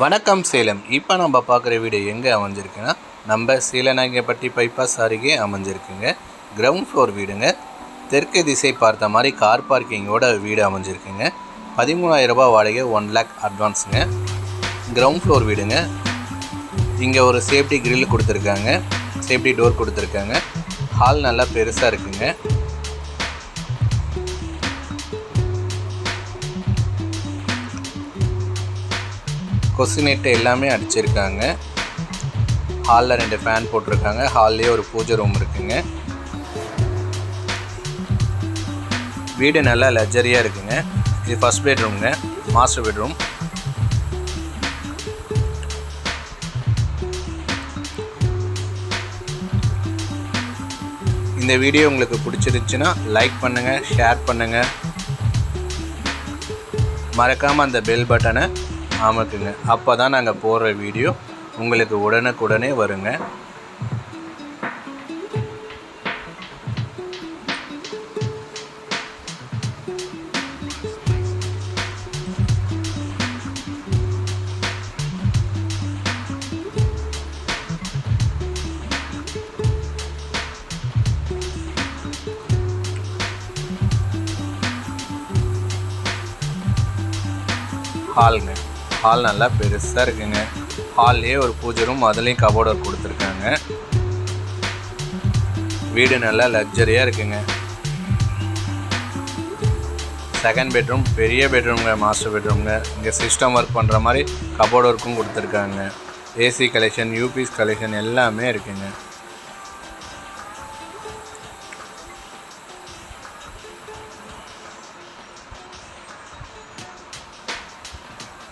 வணக்கம் சேலம். இப்போ நம்ம பார்க்குற வீடு எங்கே அமைஞ்சிருக்குன்னா நம்ம சீலநாயகப்பட்டி பைபாஸ் அருகே அமைஞ்சிருக்குங்க. கிரவுண்ட் ஃப்ளோர் வீடுங்க. தெற்கு திசை பார்த்த மாதிரி கார் பார்க்கிங்கோட வீடு அமைஞ்சிருக்குங்க. பதிமூணாயிரம் ரூபாய் வாடகை ஒன் லேக் அட்வான்ஸுங்க கிரவுண்ட் ஃப்ளோர் வீடுங்க. இங்கே ஒரு சேஃப்டி கிரில் கொடுத்துருக்காங்க. சேஃப்டி டோர் கொடுத்துருக்காங்க. ஹால் நல்லா பெருசாக இருக்குங்க. கொசுநெட்டு எல்லாமே அடிச்சிருக்காங்க. ஹாலில் ரெண்டு ஃபேன் போட்டிருக்காங்க. ஹால்லேயே ஒரு பூஜை ரூம் இருக்குங்க. வீடு நல்லா லக்ஸரியாக இருக்குங்க. இது ஃபஸ்ட் பெட்ரூம்ங்க. Master bedroom. இந்த வீடியோ உங்களுக்கு பிடிச்சிருந்துச்சுன்னா லைக் பண்ணுங்கள் ஷேர் பண்ணுங்கள் மறக்காமல் அந்த பெல் பட்டனை அமுக்குங்க அப்போ தான் நாங்கள் போடுற வீடியோ உங்களுக்கு உடனுக்குடனே வருங்க. ஹாலுங்க ஹால் நல்லா பெருசாக இருக்குங்க. ஹால்லேயே ஒரு பூஜை ரூம் அதுலேயும் கபோர்டர் கொடுத்துருக்காங்க. வீடு நல்லா லக்ஸரியாக இருக்குங்க. செகண்ட் பெட்ரூம் பெரிய பெட்ரூம்ங்க மாஸ்டர் பெட்ரூம்ங்க இங்கே சிஸ்டம் ஒர்க் பண்ணுற மாதிரி கபோர்ட் ஒர்க்கும் கொடுத்துருக்காங்க. ஏசி கலெக்ஷன் யூபிஎஸ் கலெக்ஷன் எல்லாமே இருக்குங்க.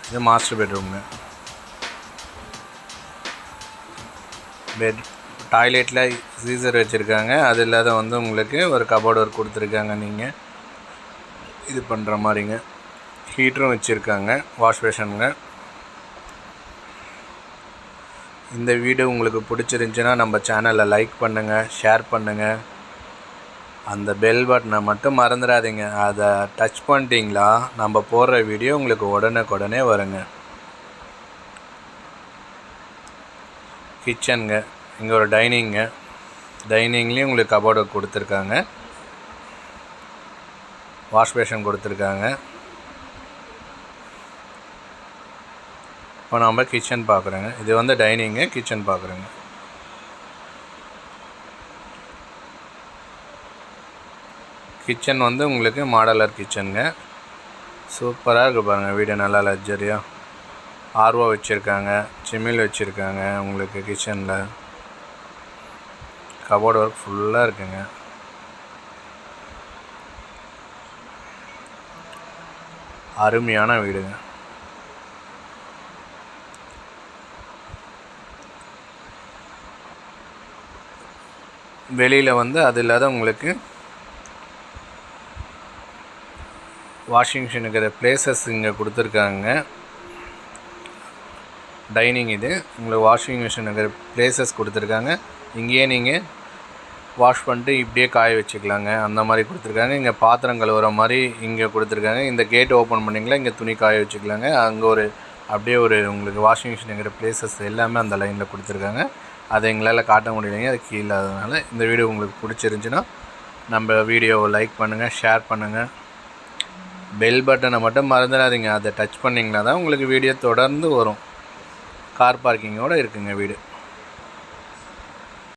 இது மாஸ்டர் பெட்ரூம்ங்க பெட் டாய்லெட்டில் சீசர் வச்சுருக்காங்க. அது இல்லாத வந்து உங்களுக்கு ஒரு கபோர்டு ஒர்க் கொடுத்துருக்காங்க நீங்கள் இது பண்ணுற மாதிரிங்க. ஹீட்டரும் வச்சுருக்காங்க வாஷ் பேஷனுங்க இந்த வீடியோ உங்களுக்கு பிடிச்சிருந்துச்சின்னா நம்ம சேனலை லைக் பண்ணுங்கள் ஷேர் பண்ணுங்கள் அந்த பெல் பட்டனை மட்டும் மறந்துடாதீங்க. அதை டச் பண்ணிட்டீங்களா நம்ம போடுற வீடியோ உங்களுக்கு உடனுக்குடனே வருங்க. கிச்சனுங்க இங்கே ஒரு டைனிங்க டைனிங்லேயும் உங்களுக்கு கபோர்டு கொடுத்துருக்காங்க. வாஷ் பேஷன் கொடுத்துருக்காங்க. இப்போ நம்ம கிச்சன் பார்க்குறோங்க. இது வந்து டைனிங்கு கிச்சன் பார்க்குறோங்க. கிச்சன் வந்து உங்களுக்கு மாடலர் கிச்சனுங்க. சூப்பராக இருக்குது பாருங்கள் வீடு நல்லா லக்ஸரியாக ஆர்வோ வச்சுருக்காங்க சிமில் வச்சுருக்காங்க உங்களுக்கு கிச்சனில். கபோர்டு ஒர்க் ஃபுல்லாக இருக்குங்க. அருமையான வீடுங்க. வெளியில் வந்து அது இல்லாத உங்களுக்கு வாஷிங் இருக்கிற பிளேசஸ் இங்கே கொடுத்துருக்காங்க. டைனிங் இது. உங்களுக்கு வாஷிங் மிஷின் இருக்கிற பிளேசஸ் கொடுத்துருக்காங்க. இங்கேயே நீங்கள் வாஷ் பண்ணிட்டு இப்படியே காய வச்சுக்கலாங்க. அந்த மாதிரி கொடுத்துருக்காங்க. இங்கே பாத்திரம் கழுவுற மாதிரி இங்கே கொடுத்துருக்காங்க. இந்த கேட் ஓப்பன் பண்ணிங்களா இங்கே துணி காய வச்சுக்கலாங்க. அங்கே ஒரு அப்படியே ஒரு உங்களுக்கு வாஷிங் மிஷின் இருக்கிற பிளேசஸ் எல்லாமே அந்த லைனில் கொடுத்துருக்காங்க. அதை எங்களால் காட்ட முடியலைங்க. அது கீழே அதனால் இந்த வீடியோ உங்களுக்கு பிடிச்சிருந்துச்சின்னா நம்ம வீடியோவை லைக் பண்ணுங்கள் ஷேர் பண்ணுங்கள் பெல் பட்டனை மட்டும் மறந்துடாதீங்க. அதை டச் பண்ணிங்கன்னா தான் உங்களுக்கு வீடியோ தொடர்ந்து வரும். கார் பார்க்கிங்கோடு இருக்குங்க வீடு.